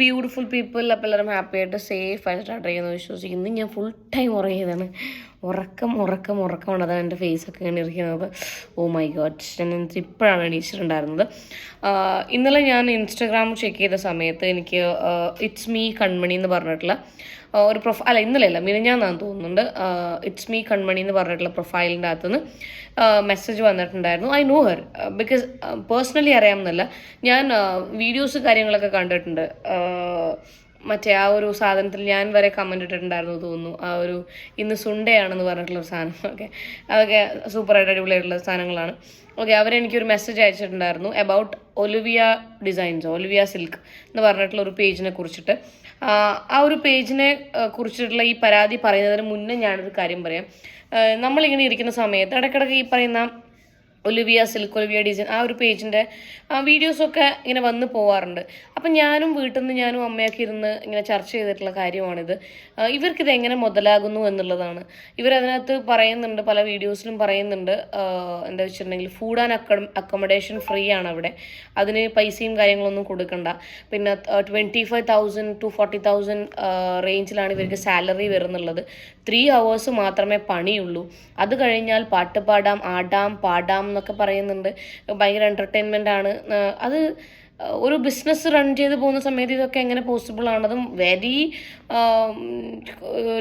Beautiful people അപ്പോൾ എല്ലാവരും happy ആയിട്ട് സേഫ് ആയിട്ട് സ്റ്റാർട്ട് ചെയ്യുന്നത് വിശ്വസിക്കുന്നു. ഇന്ന് ഞാൻ ഫുൾ ടൈം ഉറങ്ങിയതാണ് ഉറക്കം ഉറക്കം ഉറക്കമാണ് അതാണ് എന്റെ ഫേസൊക്കെ ഇങ്ങനെ ഇരിക്കുന്നത്. ഓ മൈ ഗോഡ് ഞാൻ ഇപ്പോഴാണ് എണീച്ചിട്ടുണ്ടായിരുന്നത് ഇന്നലെ ഞാൻ ഇൻസ്റ്റഗ്രാം ചെക്ക് ചെയ്ത സമയത്ത് എനിക്ക് ഇറ്റ്സ് മീ കൺമണി എന്ന് പറഞ്ഞിട്ടുള്ള ഒരു പ്രൊഫ അല്ല ഇന്നലെയല്ല മിനിഞ്ഞാന്നാന്ന് തോന്നുന്നുണ്ട്. ഇറ്റ്സ് മീ കൺമണി എന്ന് പറഞ്ഞിട്ടുള്ള പ്രൊഫൈലിന്റെ അകത്തുനിന്ന് മെസ്സേജ് വന്നിട്ടുണ്ടായിരുന്നു. I know her because personally അറിയാമെന്നല്ല. ഞാൻ വീഡിയോസ് കാര്യങ്ങളൊക്കെ കണ്ടിട്ടുണ്ട്. മറ്റേ ആ ഒരു സാധനത്തിൽ ഞാൻ വരെ കമന്റ് ഇട്ടിട്ടുണ്ടായിരുന്നു തോന്നുന്നു. ആ ഒരു ഇന്ന് സുണ്ടയാണെന്ന് പറഞ്ഞിട്ടുള്ള ഒരു സാധനം. ഓക്കെ അതൊക്കെ സൂപ്പറായിട്ട് അടിപൊളിയായിട്ടുള്ള സാധനങ്ങളാണ്. ഓക്കെ അവരെനിക്കൊരു message അയച്ചിട്ടുണ്ടായിരുന്നു about Olivia designs Olivia silk എന്ന് പറഞ്ഞിട്ടുള്ള ഒരു പേജിനെ കുറിച്ചിട്ട്. ആ ഒരു പേജിനെ കുറിച്ചിട്ടുള്ള ഈ പരാതി പറയുന്നതിന് മുന്നേ ഞാനൊരു കാര്യം പറയാം. നമ്മളിങ്ങനെ ഇരിക്കുന്ന സമയത്ത് ഇടയ്ക്കിടയ്ക്ക് ഈ പറയുന്ന ഒലിവിയ സിൽക്ക് ഒലിവിയ ഡിസൈൻ ആ ഒരു പേജിന്റെ വീഡിയോസൊക്കെ ഇങ്ങനെ വന്ന് പോവാറുണ്ട്. അപ്പം ഞാനും വീട്ടിൽ നിന്ന് ഞാനും അമ്മയൊക്കെ ഇരുന്ന് ഇങ്ങനെ ചർച്ച ചെയ്തിട്ടുള്ള കാര്യമാണിത്. ആ, ഇവർക്കിത് എങ്ങനെ മുതലാകുന്നു എന്നുള്ളതാണ്. ഇവരതിനകത്ത് പറയുന്നുണ്ട് പല വീഡിയോസിലും പറയുന്നുണ്ട്. എന്താ വെച്ചിട്ടുണ്ടെങ്കിൽ ഫുഡ് ആൻഡ് അക്കഡ അക്കോമഡേഷൻ ഫ്രീ ആണ് അവിടെ അതിന് പൈസയും കാര്യങ്ങളൊന്നും കൊടുക്കണ്ട. പിന്നെ twenty five thousand to forty thousand റേഞ്ചിലാണ് ഇവർക്ക് സാലറി വരുന്നുള്ളത്. ത്രീ അവേഴ്സ് മാത്രമേ പണിയുള്ളൂ. അത് കഴിഞ്ഞാൽ പാട്ട് പാടാം ആടാം പാടാം എന്നൊക്കെ പറയുന്നുണ്ട്. ഭയങ്കര എന്റർടൈൻമെന്റ് ആണ്. അത് ഒരു ബിസിനസ് റൺ ചെയ്ത് പോകുന്ന സമയത്ത് ഇതൊക്കെ എങ്ങനെ പോസിബിൾ ആണ് അതും വെരി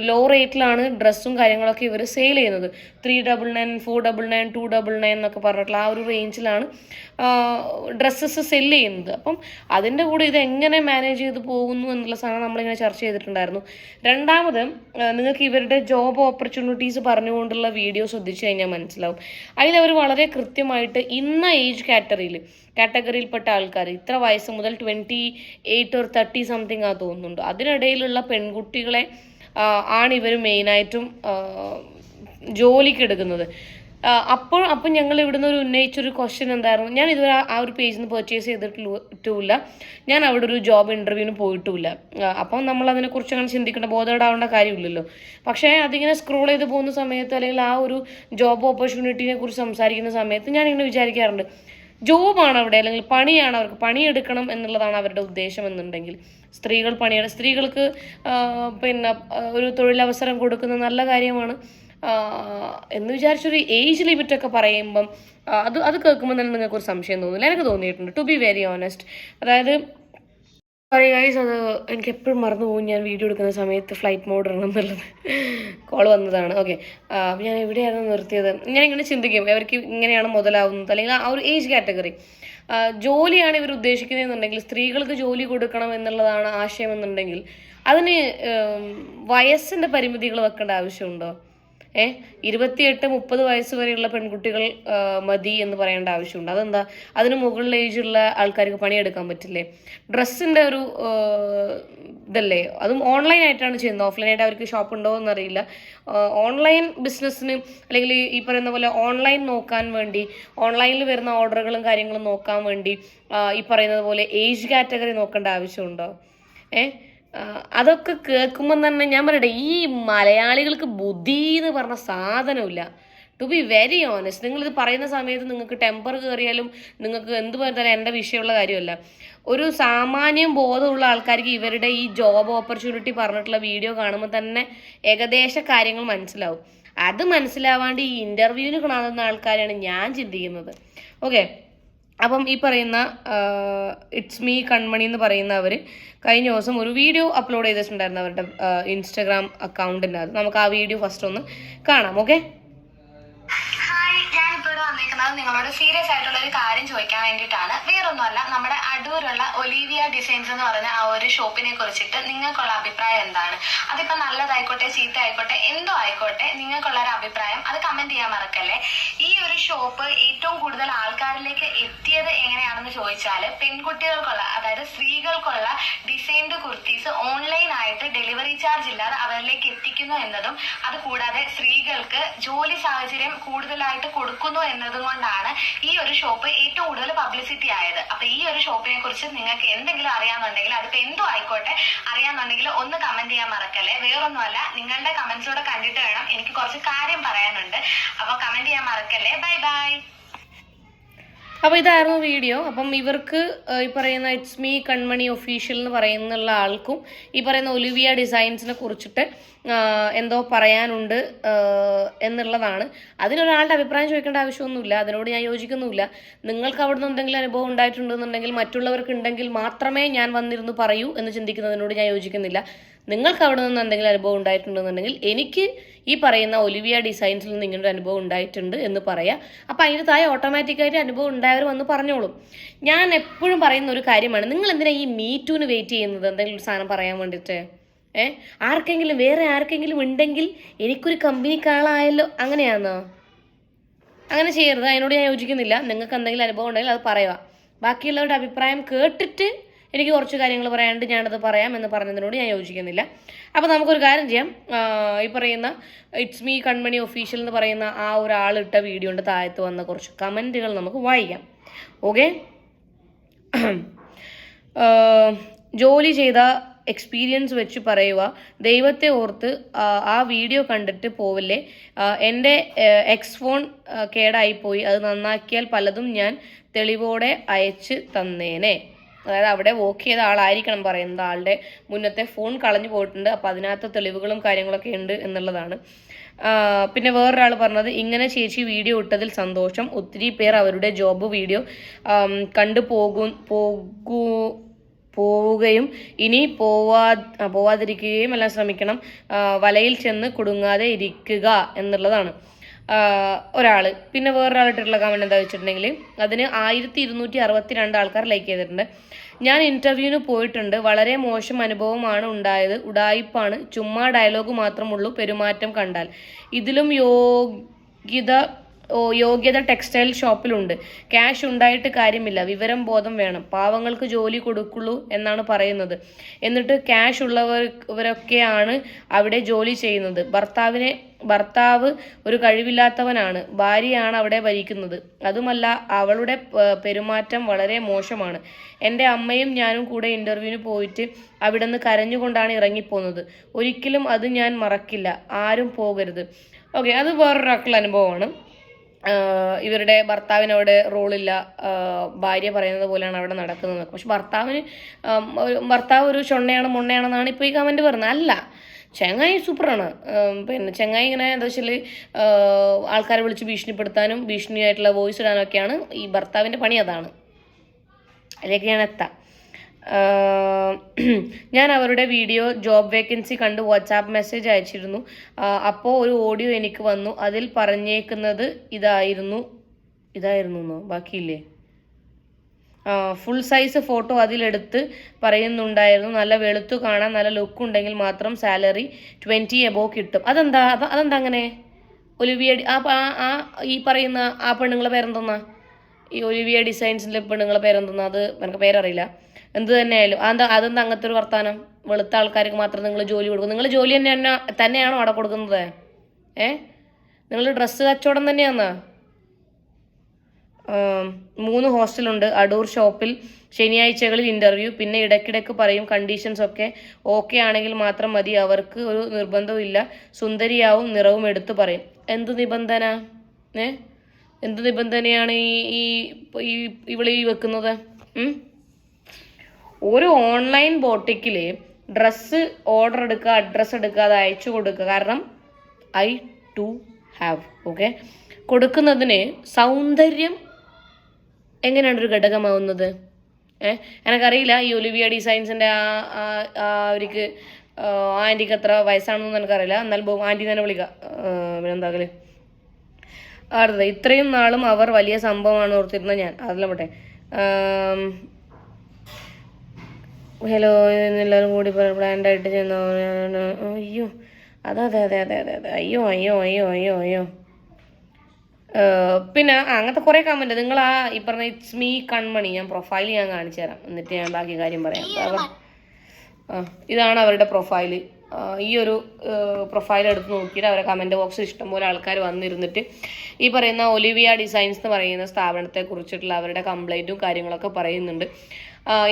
ലോ റേറ്റിലാണ് ഡ്രസ്സും കാര്യങ്ങളൊക്കെ ഇവർ സെയിൽ ചെയ്യുന്നത്. Three double nine four double nine two double nine എന്നൊക്കെ പറഞ്ഞിട്ടുള്ള ആ ഒരു റേഞ്ചിലാണ് ഡ്രസ്സസ് സെൽ ചെയ്യുന്നത്. അപ്പം അതിന്റെ കൂടെ ഇത് എങ്ങനെ മാനേജ് ചെയ്ത് പോകുന്നു എന്നുള്ള സാധനം നമ്മളിങ്ങനെ ചർച്ച ചെയ്തിട്ടുണ്ടായിരുന്നു. രണ്ടാമത് നിങ്ങൾക്ക് ഇവരുടെ ജോബ് ഓപ്പർച്യൂണിറ്റീസ് പറഞ്ഞുകൊണ്ടുള്ള വീഡിയോ ശ്രദ്ധിച്ചു കഴിഞ്ഞാൽ മനസ്സിലാവും. അതിലവർ വളരെ കൃത്യമായിട്ട് ഇന്ന ഏജ് കാറ്റഗറിയിൽ കാറ്റഗറിയിൽപ്പെട്ട ആൾക്കാർ ഇത്ര വയസ്സ് മുതൽ twenty eight or thirty something ആ തോന്നുന്നുണ്ട്. അതിനിടയിലുള്ള പെൺകുട്ടികളെ ആണ് ഇവർ മെയിനായിട്ടും ജോലിക്ക് എടുക്കുന്നത്. അപ്പോൾ അപ്പം ഞങ്ങൾ ഇവിടുന്ന് ഒരു ഉന്നയിച്ചൊരു ക്വസ്റ്റ്യൻ എന്തായിരുന്നു? ഞാൻ ഇതുവരെ ആ- ഒരു പേജിൽ നിന്ന് പർച്ചേസ് ചെയ്തിട്ടില്ല. ഞാൻ അവിടെ ഒരു ജോബ് ഇന്റർവ്യൂവിന് പോയിട്ടുമില്ല അപ്പം നമ്മൾ അതിനെക്കുറിച്ച് അങ്ങനെ ചിന്തിക്കേണ്ട ബോധപ്പെടാവേണ്ട കാര്യമില്ലല്ലോ. പക്ഷേ അതിങ്ങനെ സ്ക്രോൾ ചെയ്ത് പോകുന്ന സമയത്ത് അല്ലെങ്കിൽ ആ ഒരു ജോബ് ഓപ്പർച്യൂണിറ്റിനെ കുറിച്ച് സംസാരിക്കുന്ന സമയത്ത് ഞാൻ ഇങ്ങനെ വിചാരിക്കാറുണ്ട്. ജോബാണ് അവിടെ അല്ലെങ്കിൽ പണിയാണ് അവർക്ക് പണിയെടുക്കണം എന്നുള്ളതാണ് അവരുടെ ഉദ്ദേശം എന്നുണ്ടെങ്കിൽ. സ്ത്രീകൾ പണിയാണ് സ്ത്രീകൾക്ക് പിന്നെ ഒരു തൊഴിലവസരം കൊടുക്കുന്ന നല്ല കാര്യമാണ്. എന്ന് വിചാരിച്ചൊരു ഏജ് ലിമിറ്റൊക്കെ പറയുമ്പം അത് അത് കേൾക്കുമ്പോൾ തന്നെ നിങ്ങൾക്കൊരു സംശയം തോന്നില്ല എനിക്ക് തോന്നിയിട്ടുണ്ട്. ടു ബി വെരി ഓണസ്റ്റ് അതായത് സോറി ഗൈസ് അത് എനിക്ക് എപ്പോഴും മറന്നു പോകും ഞാൻ വീഡിയോ എടുക്കുന്ന സമയത്ത് ഫ്ലൈറ്റ് മോഡ് ഇടണം എന്നുള്ളത്. കോൾ വന്നതാണ്. ഓക്കെ അപ്പം ഞാൻ എവിടെയാണ് നിർത്തിയത്? ഞാൻ ഇങ്ങനെ ചിന്തിക്കും അവർക്ക് ഇങ്ങനെയാണ് മുതലാവുന്നത്? അല്ലെങ്കിൽ ആ ഒരു ഏജ് കാറ്റഗറി ജോലിയാണ് ഇവർ ഉദ്ദേശിക്കുന്നതെന്നുണ്ടെങ്കിൽ സ്ത്രീകൾക്ക് ജോലി കൊടുക്കണം എന്നുള്ളതാണ് ആശയം എന്നുണ്ടെങ്കിൽ അതിന് വയസ്സിന്റെ പരിമിതികൾ വെക്കേണ്ട ആവശ്യമുണ്ടോ? ഏ ഇരുപത്തിയെട്ട് മുപ്പത് വയസ്സ് വരെയുള്ള പെൺകുട്ടികൾ മതി എന്ന് പറയേണ്ട ആവശ്യമുണ്ട്. അതെന്താ? അതിന് മുകളിൽ ഏജുള്ള ആൾക്കാർക്ക് പണിയെടുക്കാൻ പറ്റില്ലേ? ഡ്രസ്സിന്റെ ഒരു ഇതല്ലേ? അതും ഓൺലൈൻ ആയിട്ടാണ് ചെയ്യുന്നത്. ഓഫ്ലൈൻ ആയിട്ട് അവർക്ക് ഷോപ്പ് ഉണ്ടോ എന്ന് അറിയില്ല ഓൺലൈൻ ബിസിനസ്സിന് അല്ലെങ്കിൽ ഈ പറയുന്ന പോലെ ഓൺലൈൻ നോക്കാൻ വേണ്ടി ഓൺലൈനിൽ വരുന്ന ഓർഡറുകളും കാര്യങ്ങളും നോക്കാൻ വേണ്ടി ഈ പറയുന്നത് പോലെ ഏജ് കാറ്റഗറി നോക്കേണ്ട ആവശ്യമുണ്ടോ? ഏ ആ, അതൊക്കെ കേൾക്കുമ്പോൾ തന്നെ ഞാൻ പറയട്ടെ ഈ മലയാളികൾക്ക് ബുദ്ധി എന്ന് പറഞ്ഞ സാധനമില്ല. ടു ബി വെരി ഓണസ്റ്റ് നിങ്ങളിത് പറയുന്ന സമയത്ത് നിങ്ങൾക്ക് ടെമ്പർ കയറിയാലും നിങ്ങൾക്ക് എന്ത് പറഞ്ഞാലും എന്റെ വിഷയമുള്ള കാര്യമല്ല. ഒരു സാമാന്യം ബോധമുള്ള ആൾക്കാർക്ക് ഇവരുടെ ഈ ജോബ് ഓപ്പർച്യൂണിറ്റി പറഞ്ഞിട്ടുള്ള വീഡിയോ കാണുമ്പോൾ തന്നെ ഏകദേശ കാര്യങ്ങൾ മനസ്സിലാവും. അത് മനസ്സിലാവാണ്ട് ഈ ഇന്റർവ്യൂവിന് കാണുന്ന ആൾക്കാരാണ് ഞാൻ ചിന്തിക്കുന്നത്. ഓക്കെ അപ്പം ഈ പറയുന്ന ഇറ്റ്സ് മീ കൺമണി എന്ന് പറയുന്ന അവർ കഴിഞ്ഞ ദിവസം ഒരു വീഡിയോ അപ്ലോഡ് ചെയ്തിട്ടുണ്ടായിരുന്നു അവരുടെ ഇൻസ്റ്റാഗ്രാം അക്കൗണ്ടിന്റെ അത് നമുക്ക് ആ വീഡിയോ ഫസ്റ്റ് ഒന്ന് കാണാം ഓക്കെ വന്നിരിക്കുന്നത് നിങ്ങളോട് സീരിയസ് ആയിട്ടുള്ള ഒരു കാര്യം ചോദിക്കാൻ വേണ്ടിയിട്ടാണ്. വേറൊന്നുമല്ല നമ്മുടെ അടൂരുള്ള ഒലീവിയ ഡിസൈൻസ് എന്ന് പറഞ്ഞ ആ ഒരു ഷോപ്പിനെ കുറിച്ചിട്ട് നിങ്ങൾക്കുള്ള അഭിപ്രായം എന്താണ്? അതിപ്പോൾ നല്ലതായിക്കോട്ടെ ചീത്ത ആയിക്കോട്ടെ എന്തോ ആയിക്കോട്ടെ നിങ്ങൾക്കുള്ള ഒരു അഭിപ്രായം അത് കമന്റ് ചെയ്യാൻ മറക്കല്ലേ? ഒരു ഷോപ്പ് ഏറ്റവും കൂടുതൽ ആൾക്കാരിലേക്ക് എത്തിയത് എങ്ങനെയാണെന്ന് ചോദിച്ചാൽ പെൺകുട്ടികൾക്കുള്ള അതായത് സ്ത്രീകൾക്കുള്ള ഡിസൈൻഡ് കുർത്തീസ് ഓൺലൈൻ ആയിട്ട് ഡെലിവറി ചാർജ് ഇല്ലാതെ അവരിലേക്ക് എത്തിക്കുന്നു എന്നതും അതുകൂടാതെ സ്ത്രീകൾക്ക് ജോലി സാഹചര്യം കൂടുതലായിട്ട് കൊടുക്കുന്നു എന്നതും കൊണ്ടാണ് ഈ ഒരു ഷോപ്പ് ഏറ്റവും കൂടുതൽ പബ്ലിസിറ്റി ആയത്. അപ്പൊ ഈ ഒരു ഷോപ്പിനെ കുറിച്ച് നിങ്ങൾക്ക് എന്തെങ്കിലും അറിയാന്നുണ്ടെങ്കിൽ അതിപ്പോ എന്തോ ആയിക്കോട്ടെ. അറിയാന്നുണ്ടെങ്കിൽ ഒന്ന് കമന്റ് ചെയ്യാൻ മറക്കല്ലേ. വേറൊന്നുമല്ല നിങ്ങളുടെ കമന്റ്സ് കൂടെ കണ്ടിട്ട് വേണം എനിക്ക് കുറച്ച് കാര്യം പറയാനുണ്ട്. അപ്പൊ കമന്റ് ചെയ്യാൻ മറക്കല്ലേ. ബൈ ബൈ അപ്പോൾ ഇതായിരുന്നു വീഡിയോ. അപ്പം ഇവർക്ക് ഈ പറയുന്ന ഇറ്റ്സ് മീ കൺമണി ഒഫീഷ്യൽ എന്ന് പറയുന്നുള്ള ആൾക്കും ഈ പറയുന്ന ഒലിവിയ ഡിസൈൻസിനെ കുറിച്ചിട്ട് എന്തോ പറയാനുണ്ട് എന്നുള്ളതാണ്. അതിനൊരാളുടെ അഭിപ്രായം ചോദിക്കേണ്ട ആവശ്യമൊന്നുമില്ല. അതിനോട് ഞാൻ യോജിക്കുന്നുമില്ല. നിങ്ങൾക്ക് അവിടെ നിന്ന് എന്തെങ്കിലും അനുഭവം ഉണ്ടായിട്ടുണ്ടെന്നുണ്ടെങ്കിൽ മറ്റുള്ളവർക്ക് ഉണ്ടെങ്കിൽ മാത്രമേ ഞാൻ വന്നിരുന്നു പറയൂ എന്ന് ചിന്തിക്കുന്നതിനോട് ഞാൻ യോജിക്കുന്നില്ല. നിങ്ങൾക്ക് അവിടെ നിന്ന് എന്തെങ്കിലും അനുഭവം ഉണ്ടായിട്ടുണ്ടെന്നുണ്ടെങ്കിൽ എനിക്ക് ഈ പറയുന്ന ഒലിവിയ ഡിസൈൻസിൽ നിന്ന് ഇങ്ങനൊരു അനുഭവം ഉണ്ടായിട്ടുണ്ട് എന്ന് പറയാം. അപ്പോൾ അതിന് താഴെ ഓട്ടോമാറ്റിക്കായിട്ട് അനുഭവം ഉണ്ടായവർ വന്ന് പറഞ്ഞോളും. ഞാൻ എപ്പോഴും പറയുന്ന ഒരു കാര്യമാണ്. നിങ്ങൾ എന്തിനാണ് ഈ മീറ്റൂന് വെയിറ്റ് ചെയ്യുന്നത്? എന്തെങ്കിലും സാധനം പറയാൻ വേണ്ടിയിട്ട് ഏ? ആർക്കെങ്കിലും വേറെ ആർക്കെങ്കിലും ഉണ്ടെങ്കിൽ എനിക്കൊരു കമ്പനിക്കാളായല്ലോ അങ്ങനെയാണോ അങ്ങനെ ചെയ്യരുത്. അതിനോട് ഞാൻ യോജിക്കുന്നില്ല. നിങ്ങൾക്ക് എന്തെങ്കിലും അനുഭവം ഉണ്ടെങ്കിൽ അത് പറയുക. ബാക്കിയുള്ളവരുടെ അഭിപ്രായം കേട്ടിട്ട് എനിക്ക് കുറച്ച് കാര്യങ്ങൾ പറയാണ്ട് ഞാനത് പറയാം എന്ന് പറഞ്ഞതിനോട് ഞാൻ യോജിക്കുന്നില്ല. അപ്പോൾ നമുക്കൊരു കാര്യം ചെയ്യാം. ഈ പറയുന്ന ഇറ്റ്സ് മീ കൺമണി ഒഫീഷ്യൽ എന്ന് പറയുന്ന ആ ഒരാളിട്ട വീഡിയോന്റെ താഴത്ത് വന്ന കുറച്ച് കമന്റുകൾ നമുക്ക് വായിക്കാം. ഓക്കെ ജോലി ചെയ്ത എക്സ്പീരിയൻസ് വെച്ച് പറയുക ദൈവത്തെ ഓർത്ത് ആ, വീഡിയോ കണ്ടിട്ട് പോവില്ലേ? എന്റെ എക്സ് ഫോൺ കേടായിപ്പോയി. അത് നന്നാക്കിയാൽ പലതും ഞാൻ തെളിവോടെ അയച്ച് തന്നേനെ. അതായത് അവിടെ വോക്ക് ചെയ്ത ആളായിരിക്കണം പറയുന്നത്. ആളുടെ മുന്നത്തെ ഫോൺ കളഞ്ഞു പോയിട്ടുണ്ട്. അപ്പോൾ അതിനകത്ത് തെളിവുകളും കാര്യങ്ങളൊക്കെ ഉണ്ട് എന്നുള്ളതാണ്. പിന്നെ വേറൊരാൾ പറഞ്ഞത് ഇങ്ങനെ ചേച്ചി വീഡിയോ ഇട്ടതിൽ സന്തോഷം. ഒത്തിരി പേർ അവരുടെ ജോബ് വീഡിയോ കണ്ടു പോകും പോകൂ പോവുകയും ഇനി പോവാ പോവാതിരിക്കുകയും എല്ലാം ശ്രമിക്കണം. വലയിൽ ചെന്ന് കുടുങ്ങാതെ ഇരിക്കുക എന്നുള്ളതാണ്. ഒരാൾ പിന്നെ വേറൊരാൾ ഇട്ടിട്ടുള്ള കമന്റ് എന്താ വെച്ചിട്ടുണ്ടെങ്കിൽ അതിന് ആയിരത്തി ഇരുന്നൂറ്റി അറുപത്തി രണ്ട് ആൾക്കാർ ലൈക്ക് ചെയ്തിട്ടുണ്ട്. ഞാൻ ഇന്റർവ്യൂവിന് പോയിട്ടുണ്ട്. വളരെ മോശം അനുഭവമാണ് ഉണ്ടായത്. ഉടായിപ്പാണ്. ചുമ്മാ ഡയലോഗ് മാത്രമുള്ളൂ. പെരുമാറ്റം കണ്ടാൽ. ഇതിലും യോഗ്യത യോഗ്യത ടെക്സ്റ്റൈൽ ഷോപ്പിലുണ്ട് ക്യാഷ് ഉണ്ടായിട്ട് കാര്യമില്ല. വിവരം ബോധം വേണം. പാവങ്ങൾക്ക് ജോലി കൊടുക്കുള്ളൂ എന്നാണ് പറയുന്നത്. എന്നിട്ട് ക്യാഷ് ഉള്ളവർ ഇവരൊക്കെയാണ് അവിടെ ജോലി ചെയ്യുന്നത്. ഭർത്താവിനെ ഭർത്താവ് ഒരു കഴിവില്ലാത്തവനാണ്. ഭാര്യയാണ് അവിടെ ഭരിക്കുന്നത്. അതുമല്ല അവളുടെ പെരുമാറ്റം വളരെ മോശമാണ്. എന്റെ അമ്മയും ഞാനും കൂടെ ഇന്റർവ്യൂവിന് പോയിട്ട് അവിടെ നിന്ന് കരഞ്ഞുകൊണ്ടാണ് ഇറങ്ങിപ്പോകുന്നത് ഒരിക്കലും അത് ഞാൻ മറക്കില്ല. ആരും പോകരുത്. ഓക്കെ അത് വേറൊരാൾക്കുള്ള അനുഭവമാണ് ഇവരുടെ ഭർത്താവിനവിടെ റോളില്ല. ഭാര്യ പറയുന്നത് പോലെയാണ് അവിടെ നടക്കുന്നത്. പക്ഷെ ഭർത്താവിന് ഭർത്താവ് ഒരു ചൊണ്ണയാണ് മുണ്ണയാണെന്നാണ് ഇപ്പോൾ ഈ കമന്റ് പറഞ്ഞത് അല്ല ചെങ്ങായി സൂപ്പറാണ്. പിന്നെ ചെങ്ങായി ഇങ്ങനെ എന്താ വെച്ചാൽ ആൾക്കാരെ വിളിച്ച് ഭീഷണിപ്പെടുത്താനും ഭീഷണിയായിട്ടുള്ള വോയിസ് ഇടാനൊക്കെയാണ് ഈ ഭർത്താവിന്റെ പണി അതാണ്. അതിലേക്ക് ഞാൻ എത്താം. ഞാൻ അവരുടെ വീഡിയോ ജോബ് വേക്കൻസി കണ്ട് വാട്സാപ്പ് മെസ്സേജ് അയച്ചിരുന്നു. അപ്പോൾ ഒരു ഓഡിയോ എനിക്ക് വന്നു. അതിൽ പറഞ്ഞേക്കുന്നത് ഇതായിരുന്നു ഇതായിരുന്നു ബാക്കിയില്ലേ? ഫുൾ സൈസ് ഫോട്ടോ അതിലെടുത്ത് പറയുന്നുണ്ടായിരുന്നു. നല്ല വെളുത്തു കാണാൻ നല്ല ലുക്ക് ഉണ്ടെങ്കിൽ മാത്രം സാലറി ട്വന്റി എബോ കിട്ടും. അതെന്താ അത് അതെന്താ അങ്ങനെ? ഒലിവിയ ആ- ആ ഈ പറയുന്ന ആ പെണ്ണുങ്ങളെ പേരെന്തെന്നാ? ഈ ഒലിവിയ ഡിസൈൻസിന്റെ പെണ്ണുങ്ങളെ പേരെന്തെന്നാ? അത് എനിക്ക് പേരറിയില്ല. എന്ത് തന്നെയായാലും. അതെന്താ അതെന്താ അങ്ങനത്തെ ഒരു വർത്താനം? വെളുത്ത ആൾക്കാർക്ക് മാത്രം നിങ്ങൾ ജോലി കൊടുക്കും. നിങ്ങൾ ജോലി തന്നെ തന്നെ തന്നെയാണോ അവിടെ കൊടുക്കുന്നത്? ഏ? നിങ്ങൾ ഡ്രസ്സ് കച്ചവടം തന്നെയാന്നാ? ആം, മൂന്ന് ഹോസ്റ്റലുണ്ട്. അടൂർ ഷോപ്പിൽ ശനിയാഴ്ചകളിൽ ഇന്റർവ്യൂ പിന്നെ ഇടയ്ക്കിടയ്ക്ക് പറയും കണ്ടീഷൻസ് ഒക്കെ ഓക്കെ ആണെങ്കിൽ മാത്രം മതി. അവർക്ക് ഒരു നിർബന്ധവും ഇല്ല. സുന്ദരിയാവും നിറവും എടുത്തു പറയും. എന്ത് നിബന്ധന? ഏ? എന്ത് നിബന്ധനയാണ് ഈ ഈ ഇവളീ വെക്കുന്നത്? ഒരു ഓൺലൈൻ ബോട്ടിക്കിൽ ഡ്രസ്സ് ഓർഡർ എടുക്കുക അഡ്രസ്സ് എടുക്കുക അത് അയച്ചു കൊടുക്കുക. കാരണം ഐ ടു ഹാവ് ഓക്കെ കൊടുക്കുന്നതിന് സൗന്ദര്യം എങ്ങനെയാണ് ഒരു ഘടകമാവുന്നത്? ഏഹ് എനിക്കറിയില്ല ഈ ഒലിവിയ ഡിസൈൻസിന്റെ ആ അവർക്ക് ആന്റിക്ക് എത്ര വയസ്സാണെന്ന് എനിക്കറിയില്ല. എന്നാൽ ആന്റി തന്നെ വിളിക്കാം പിന്നെന്താകൽ അടുത്തത് ഇത്രയും നാളും അവർ വലിയ സംഭവമാണ് ഓർത്തിരുന്ന ഞാൻ. അതല്ല പോട്ടെ. ഹലോ എല്ലാവരും കൂടി ബ്ലാൻഡായിട്ട് ചെന്ന അയ്യോ അതെ അതെ അതെ അതെ അതെ അതെ. അയ്യോ അയ്യോ അയ്യോ അയ്യോ അയ്യോ. പിന്നെ അങ്ങനത്തെ കുറേ കമന്റ് നിങ്ങൾ ആ ഈ പറഞ്ഞ ഇറ്റ്സ് മീ കൺമണി ഞാൻ പ്രൊഫൈൽ ഞാൻ കാണിച്ചു തരാം എന്നിട്ട് ഞാൻ ബാക്കി കാര്യം പറയാം. ഇതാണ് അവരുടെ പ്രൊഫൈൽ ഈ ഒരു പ്രൊഫൈൽ എടുത്ത് നോക്കിയിട്ട് അവരെ കമന്റ് ബോക്സിൽ ഇഷ്ടംപോലെ ആൾക്കാർ വന്നിരുന്നിട്ട് ഈ പറയുന്ന ഒലിവിയ ഡിസൈൻസ് എന്ന് പറയുന്ന സ്ഥാപനത്തെ കുറിച്ചിട്ടുള്ള അവരുടെ കംപ്ലൈന്റും കാര്യങ്ങളൊക്കെ പറയുന്നുണ്ട്.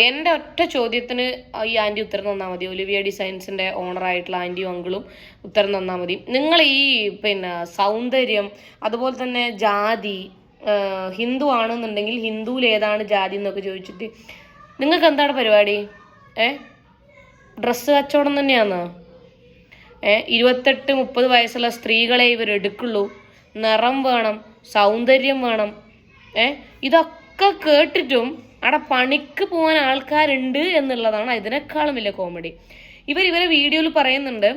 എന്റെ ഒറ്റ ചോദ്യത്തിന് ഈ ആന്റി ഉത്തരം തന്നാൽ മതി. ഒലിവിയ ഡിസൈൻസിന്റെ ഓണറായിട്ടുള്ള ആന്റിയും അങ്കിളും ഉത്തരം തന്നാൽ മതി. നിങ്ങൾ ഈ പിന്നെ സൗന്ദര്യം അതുപോലെ തന്നെ ജാതി ഹിന്ദു ആണെന്നുണ്ടെങ്കിൽ ഹിന്ദുവിൽ ഏതാണ് ജാതി എന്നൊക്കെ ചോദിച്ചിട്ട് നിങ്ങൾക്ക് എന്താണ് പരിപാടി? ഏ? ഡ്രസ്സ് കച്ചവടം തന്നെയാണോ ഇരുപത്തെട്ട് മുപ്പത് വയസ്സുള്ള സ്ത്രീകളെ ഇവർ എടുക്കുള്ളൂ. നിറം വേണം സൗന്ദര്യം വേണം. ഏ ഇതൊക്കെ കേട്ടിട്ടും അവിടെ പണിക്ക് പോകാൻ ആൾക്കാരുണ്ട് എന്നുള്ളതാണ് ഇതിനേക്കാളും വലിയ കോമഡി ഇവർ ഇവരെ വീഡിയോയിൽ പറയുന്നുണ്ട്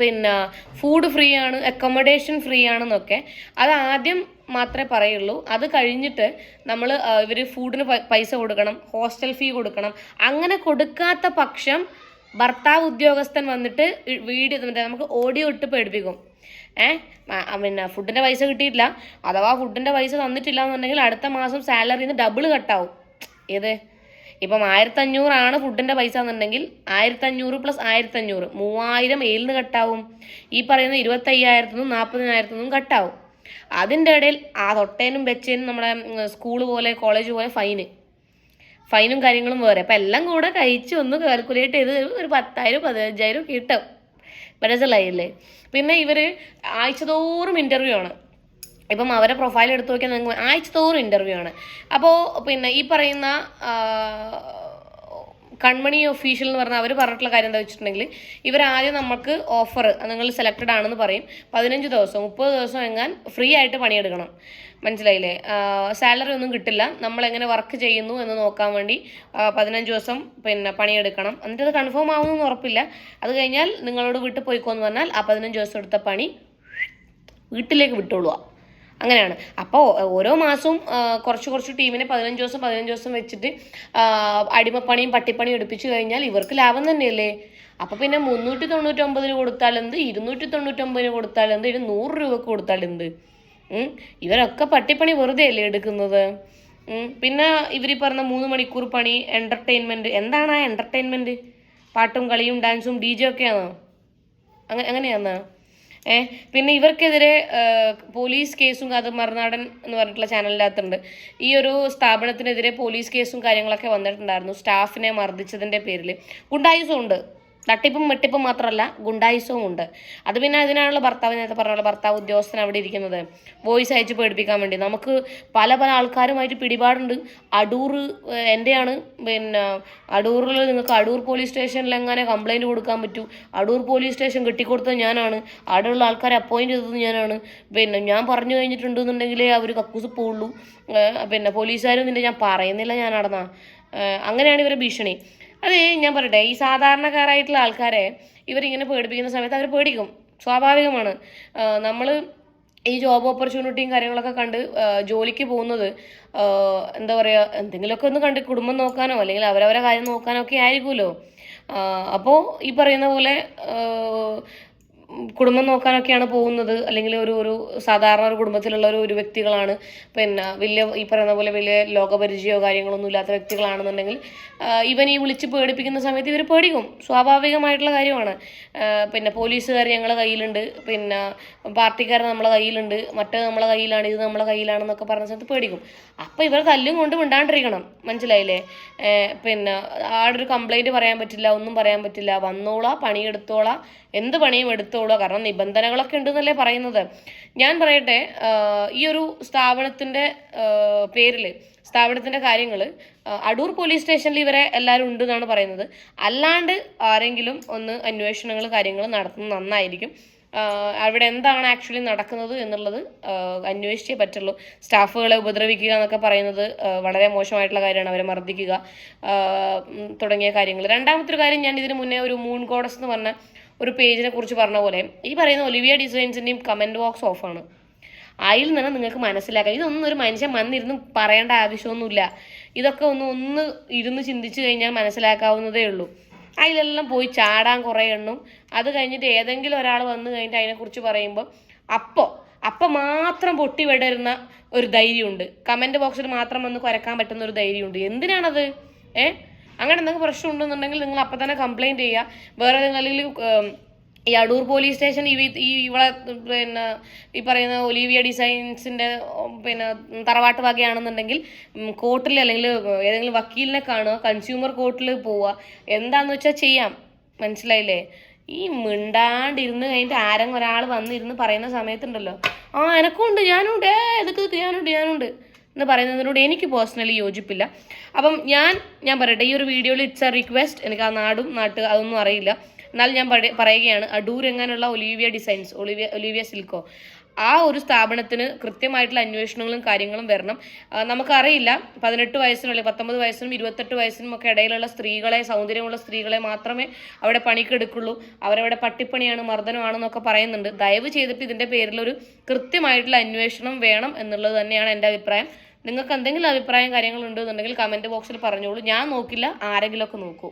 പിന്നെ ഫുഡ് ഫ്രീ ആണ് അക്കോമഡേഷൻ ഫ്രീ ആണെന്നൊക്കെ. അത് ആദ്യം മാത്രമേ പറയുള്ളൂ. അത് കഴിഞ്ഞിട്ട് നമ്മൾ ഇവർ ഫുഡിന് പൈസ കൊടുക്കണം ഹോസ്റ്റൽ ഫീ കൊടുക്കണം. അങ്ങനെ കൊടുക്കാത്ത പക്ഷം ഭർത്താവ് ഉദ്യോഗസ്ഥൻ വന്നിട്ട് വീട് മറ്റേ നമുക്ക് ഓഡിയോ ഇട്ട് പേടിപ്പിക്കും. ഏഹ് പിന്നെ ഫുഡിന്റെ പൈസ കിട്ടിയിട്ടില്ല. അഥവാ ഫുഡിന്റെ പൈസ തന്നിട്ടില്ല എന്നുണ്ടെങ്കിൽ അടുത്ത മാസം സാലറിന്ന് ഡബിൾ കട്ടാവും. ഏത്? ഇപ്പം ആയിരത്തഞ്ഞൂറാണ് ഫുഡിന്റെ പൈസ എന്നുണ്ടെങ്കിൽ ആയിരത്തഞ്ഞൂറ് പ്ലസ് ആയിരത്തഞ്ഞൂറ്. മൂവായിരം ഏലിന് കട്ടാവും. ഈ പറയുന്ന ഇരുപത്തയ്യായിരത്തി നിന്നും നാൽപ്പതിനായിരത്തി നിന്നും കട്ടാവും. അതിന്റെ ഇടയിൽ ആ തൊട്ടേനും വെച്ചേനും നമ്മുടെ സ്കൂൾ പോലെ കോളേജ് പോലെ ഫൈന് ഫൈനും കാര്യങ്ങളും വേറെ. അപ്പം എല്ലാം കൂടെ കഴിച്ച് ഒന്ന് കാൽക്കുലേറ്റ് ചെയ്ത് ഒരു പത്തായിരം പതിനഞ്ചായിരം കിട്ടും. മനസ്സിലായില്ലേ? പിന്നെ ഇവർ ആഴ്ചതോറും ഇന്റർവ്യൂ ആണ്. ഇപ്പം അവരെ പ്രൊഫൈൽ എടുത്തു നോക്കിയാൽ നിങ്ങൾക്ക് ആഴ്ചതോറും ഇന്റർവ്യൂ ആണ്. അപ്പോൾ പിന്നെ ഈ പറയുന്ന കൺമണി ഒഫീഷ്യൽ എന്ന് പറഞ്ഞാൽ അവർ പറഞ്ഞിട്ടുള്ള കാര്യം എന്താ വെച്ചിട്ടുണ്ടെങ്കിൽ ഇവർ ആദ്യം നമുക്ക് ഓഫർ നിങ്ങൾ സെലക്റ്റഡ് ആണെന്ന് പറയും. പതിനഞ്ച് ദിവസം മുപ്പത് ദിവസം എങ്ങാൻ ഫ്രീ ആയിട്ട് പണിയെടുക്കണം. മനസ്സിലായില്ലേ? സാലറി ഒന്നും കിട്ടില്ല. നമ്മൾ എങ്ങനെ വർക്ക് ചെയ്യുന്നു എന്ന് നോക്കാൻ വേണ്ടി പതിനഞ്ച് ദിവസം പിന്നെ പണിയെടുക്കണം. എന്നിട്ട് അത് കൺഫേം ആവുമെന്ന് ഉറപ്പില്ല. അത് കഴിഞ്ഞാൽ നിങ്ങളോട് വീട്ടിൽ പോയിക്കോന്ന് പറഞ്ഞാൽ ആ പതിനഞ്ച് ദിവസം എടുത്ത പണി വീട്ടിലേക്ക് വിട്ടോളുക അങ്ങനെയാണ്. അപ്പോൾ ഓരോ മാസവും കുറച്ച് കുറച്ച് ടീമിനെ പതിനഞ്ച് ദിവസം പതിനഞ്ച് ദിവസം വെച്ചിട്ട് അടിമപ്പണിയും പട്ടിപ്പണിയും എടുപ്പിച്ചു കഴിഞ്ഞാൽ ഇവർക്ക് ലാഭം തന്നെയല്ലേ? അപ്പോൾ പിന്നെ മുന്നൂറ്റി തൊണ്ണൂറ്റൊമ്പതിന് കൊടുത്താൽ എന്ത്? ഇരുന്നൂറ്റി തൊണ്ണൂറ്റൊമ്പതിന് കൊടുത്താൽ എന്ത്? ഇനി നൂറ് രൂപക്ക് ഉം. ഇവരൊക്കെ പട്ടിപ്പണി വെറുതെ അല്ലേ എടുക്കുന്നത്. പിന്നെ ഇവർ പറഞ്ഞ മൂന്ന് മണിക്കൂർ പണി എന്റർടൈൻമെന്റ് എന്താണ് ആ എന്റർടൈൻമെന്റ് പാട്ടും കളിയും ഡാൻസും ഡി ജെ ഒക്കെയാണോ അങ്ങനെ അങ്ങനെയാന്ന് ഏ? പിന്നെ ഇവർക്കെതിരെ പോലീസ് കേസും അത് മറുനാടൻ എന്ന് പറഞ്ഞിട്ടുള്ള ചാനലിനകത്തുണ്ട്. ഈ ഒരു സ്ഥാപനത്തിനെതിരെ പോലീസ് കേസും കാര്യങ്ങളൊക്കെ വന്നിട്ടുണ്ടായിരുന്നു. സ്റ്റാഫിനെ മർദ്ദിച്ചതിന്റെ പേരിൽ ഗുണ്ടായുസും ഉണ്ട്. തട്ടിപ്പും വെട്ടിപ്പും മാത്രമല്ല ഗുണ്ടായുസവും ഉണ്ട്. അത് പിന്നെ അതിനാണല്ലോ ഭർത്താവ് നേരത്തെ പറഞ്ഞ ഭർത്താവ് ഉദ്യോഗസ്ഥൻ അവിടെ ഇരിക്കുന്നത്. വോയിസ് അയച്ച് പേടിപ്പിക്കാൻ വേണ്ടി. നമുക്ക് പല പല ആൾക്കാരുമായിട്ട് പിടിപാടുണ്ട്. അടൂർ എന്റെയാണ് പിന്നെ അടൂറിൽ നിങ്ങൾക്ക് അടൂർ പോലീസ് സ്റ്റേഷനിൽ എങ്ങനെ കംപ്ലൈന്റ് കൊടുക്കാൻ പറ്റൂ? അടൂർ പോലീസ് സ്റ്റേഷൻ കെട്ടിക്കൊടുത്തത് ഞാനാണ്. അവിടെയുള്ള ആൾക്കാരെ അപ്പോയിന്റ് ചെയ്തത് ഞാനാണ്. പിന്നെ ഞാൻ പറഞ്ഞു കഴിഞ്ഞിട്ടുണ്ടെന്നുണ്ടെങ്കിലേ അവർ കക്കൂസ് പോവുള്ളൂ. പിന്നെ പോലീസുകാരും നിന്നെ ഞാൻ പറയുന്നില്ല ഞാൻ നടന്ന അങ്ങനെയാണ് ഇവരെ ഭീഷണി. അത് ഞാൻ പറയട്ടെ. ഈ സാധാരണക്കാരായിട്ടുള്ള ആൾക്കാരെ ഇവരിങ്ങനെ പേടിപ്പിക്കുന്ന സമയത്ത് അവർ പേടിക്കും. സ്വാഭാവികമാണ്. നമ്മൾ ഈ ജോബ് ഓപ്പർച്യൂണിറ്റിയും കാര്യങ്ങളൊക്കെ കണ്ട് ജോലിക്ക് പോകുന്നത് എന്താ പറയുക എന്തെങ്കിലുമൊക്കെ ഒന്ന് കണ്ട് കുടുംബം നോക്കാനോ അല്ലെങ്കിൽ അവരവരെ കാര്യം നോക്കാനോ ഒക്കെ ആയിരിക്കുമല്ലോ അപ്പോൾ ഈ പറയുന്ന പോലെ കുടുംബം നോക്കാനൊക്കെയാണ് പോകുന്നത്. അല്ലെങ്കിൽ ഒരു ഒരു സാധാരണ ഒരു കുടുംബത്തിലുള്ള ഒരു ഒരു വ്യക്തികളാണ്. പിന്നെ വലിയ ഈ പറയുന്ന പോലെ വലിയ ലോകപരിചയമോ കാര്യങ്ങളൊന്നും ഇല്ലാത്ത വ്യക്തികളാണെന്നുണ്ടെങ്കിൽ ഇവൻ ഈ വിളിച്ച് പേടിപ്പിക്കുന്ന സമയത്ത് ഇവർ പേടിക്കും. സ്വാഭാവികമായിട്ടുള്ള കാര്യമാണ്. പിന്നെ പോലീസുകാർ ഞങ്ങളെ കയ്യിലുണ്ട്. പിന്നെ പാർട്ടിക്കാർ നമ്മളെ കയ്യിലുണ്ട്. മറ്റേ നമ്മളെ കയ്യിലാണ് ഇത് നമ്മളെ കയ്യിലാണെന്നൊക്കെ പറഞ്ഞ സമയത്ത് പേടിക്കും. അപ്പോൾ ഇവർ തല്ലും കൊണ്ട് മിണ്ടാണ്ടിരിക്കണം. മനസ്സിലായില്ലേ? പിന്നെ ആടൊരു കംപ്ലയിന്റ് പറയാൻ പറ്റില്ല ഒന്നും പറയാൻ പറ്റില്ല. വന്നോളാ പണിയെടുത്തോളാ. എന്ത് പണിയും എടുത്തോളൂ? കാരണം നിബന്ധനകളൊക്കെ ഉണ്ടെന്നല്ലേ പറയുന്നത്. ഞാൻ പറയട്ടെ ഈ ഒരു സ്ഥാപനത്തിന്റെ പേരിൽ സ്ഥാപനത്തിന്റെ കാര്യങ്ങൾ അടൂർ പോലീസ് സ്റ്റേഷനിൽ ഇവരെ എല്ലാവരും ഉണ്ട് എന്നാണ് പറയുന്നത്. അല്ലാണ്ട് ആരെങ്കിലും ഒന്ന് അന്വേഷണങ്ങൾ കാര്യങ്ങൾ നടത്തുന്നത് നന്നായിരിക്കും. അവിടെ എന്താണ് ആക്ച്വലി നടക്കുന്നത് എന്നുള്ളത് അന്വേഷിച്ചേ പറ്റുള്ളൂ. സ്റ്റാഫുകളെ ഉപദ്രവിക്കുക എന്നൊക്കെ പറയുന്നത് വളരെ മോശമായിട്ടുള്ള കാര്യമാണ്. അവരെ മർദ്ദിക്കുക തുടങ്ങിയ കാര്യങ്ങൾ രണ്ടാമത്തെ ഒരു കാര്യം ഞാൻ ഇതിന് മുന്നേ ഒരു മൂൺ കോഡസ് എന്ന് പറഞ്ഞ ഒരു പേജിനെ കുറിച്ച് പറഞ്ഞ പോലെ ഈ പറയുന്ന ഒലിവിയ ഡിസൈൻസിന്റെയും കമന്റ് ബോക്സ് ഓഫാണ് അതിൽ നിന്ന് നിങ്ങൾക്ക് മനസ്സിലാക്കാം. ഇതൊന്നും ഒരു മനുഷ്യൻ വന്നിരുന്ന് പറയേണ്ട ആവശ്യമൊന്നുമില്ല. ഇതൊക്കെ ഒന്ന് ഒന്ന് ഇരുന്ന് ചിന്തിച്ചു കഴിഞ്ഞാൽ മനസ്സിലാക്കാവുന്നതേ ഉള്ളൂ. അതിലെല്ലാം പോയി ചാടാൻ കുറേ എണ്ണും. അത് കഴിഞ്ഞിട്ട് ഏതെങ്കിലും ഒരാൾ വന്ന് കഴിഞ്ഞിട്ട് അതിനെക്കുറിച്ച് പറയുമ്പോൾ അപ്പോൾ അപ്പം മാത്രം പൊട്ടി വിടരുന്ന ഒരു ധൈര്യമുണ്ട്. കമന്റ് ബോക്സിൽ മാത്രം വന്ന് കുരക്കാൻ പറ്റുന്ന ഒരു ധൈര്യമുണ്ട്. എന്തിനാണത്? ഏ? അങ്ങനെ എന്തെങ്കിലും പ്രശ്നം ഉണ്ടെന്നുണ്ടെങ്കിൽ നിങ്ങൾ അപ്പം തന്നെ കംപ്ലയിന്റ് ചെയ്യുക. വേറെ ഉം, ഈ അടൂർ പോലീസ് സ്റ്റേഷൻ ഈ ഈ ഇവിടെ പിന്നെ ഈ പറയുന്ന ഒലീവിയ ഡിസൈൻസിന്റെ പിന്നെ തറവാട്ട് വകയാണെന്നുണ്ടെങ്കിൽ കോർട്ടിൽ അല്ലെങ്കിൽ ഏതെങ്കിലും വക്കീലിനെ കാണുക കൺസ്യൂമർ കോർട്ടിൽ പോവുക. എന്താണെന്ന് വെച്ചാൽ ചെയ്യാം. മനസ്സിലായില്ലേ? ഈ മിണ്ടാണ്ടിരുന്ന് കഴിഞ്ഞിട്ട് ആരെങ്കിലും ഒരാൾ വന്നിരുന്ന് പറയുന്ന സമയത്തുണ്ടല്ലോ. ആ എനക്കുണ്ട് ഞാനുണ്ട്. ഇതൊക്കെ ഇത് ഞാനുണ്ട് ഞാനുണ്ട്. എന്ന് പറയുന്നതിനോട് എനിക്ക് പേഴ്സണലി യോജിപ്പില്ല. അപ്പം ഞാൻ ഞാൻ പറയട്ടെ ഈ ഒരു വീഡിയോയിൽ ഇറ്റ്സ് എ റിക്വസ്റ്റ് എനിക്ക് ആ നാടും നാട്ട് അതൊന്നും അറിയില്ല. എന്നാൽ ഞാൻ പറയുകയാണ് അടൂർ എങ്ങാനുള്ള ഒലീവിയ ഡിസൈൻസ് ഒലിവിയ ഒലീവിയ സിൽക്കോ ആ ഒരു സ്ഥാപനത്തിന് കൃത്യമായിട്ടുള്ള അന്വേഷണങ്ങളും കാര്യങ്ങളും വരണം. നമുക്കറിയില്ല പതിനെട്ട് വയസ്സിനും അല്ലെങ്കിൽ പത്തൊമ്പത് വയസ്സിനും ഇരുപത്തെട്ട് വയസ്സിനും ഒക്കെ ഇടയിലുള്ള സ്ത്രീകളെ സൗന്ദര്യമുള്ള സ്ത്രീകളെ മാത്രമേ അവിടെ പണിക്കെടുക്കുള്ളൂ. അവരവിടെ പട്ടിപ്പണിയാണ് മർദ്ദനമാണെന്നൊക്കെ പറയുന്നുണ്ട്. ദയവ് ചെയ്തിട്ട് ഇതിന്റെ പേരിലൊരു കൃത്യമായിട്ടുള്ള അന്വേഷണം വേണം എന്നുള്ളത് തന്നെയാണ് എന്റെ അഭിപ്രായം. നിങ്ങൾക്ക് എന്തെങ്കിലും അഭിപ്രായം കാര്യങ്ങളുണ്ടെന്നുണ്ടെങ്കിൽ കമന്റ് ബോക്സിൽ പറഞ്ഞോളൂ. ഞാൻ നോക്കില്ല ആരെങ്കിലുമൊക്കെ നോക്കൂ.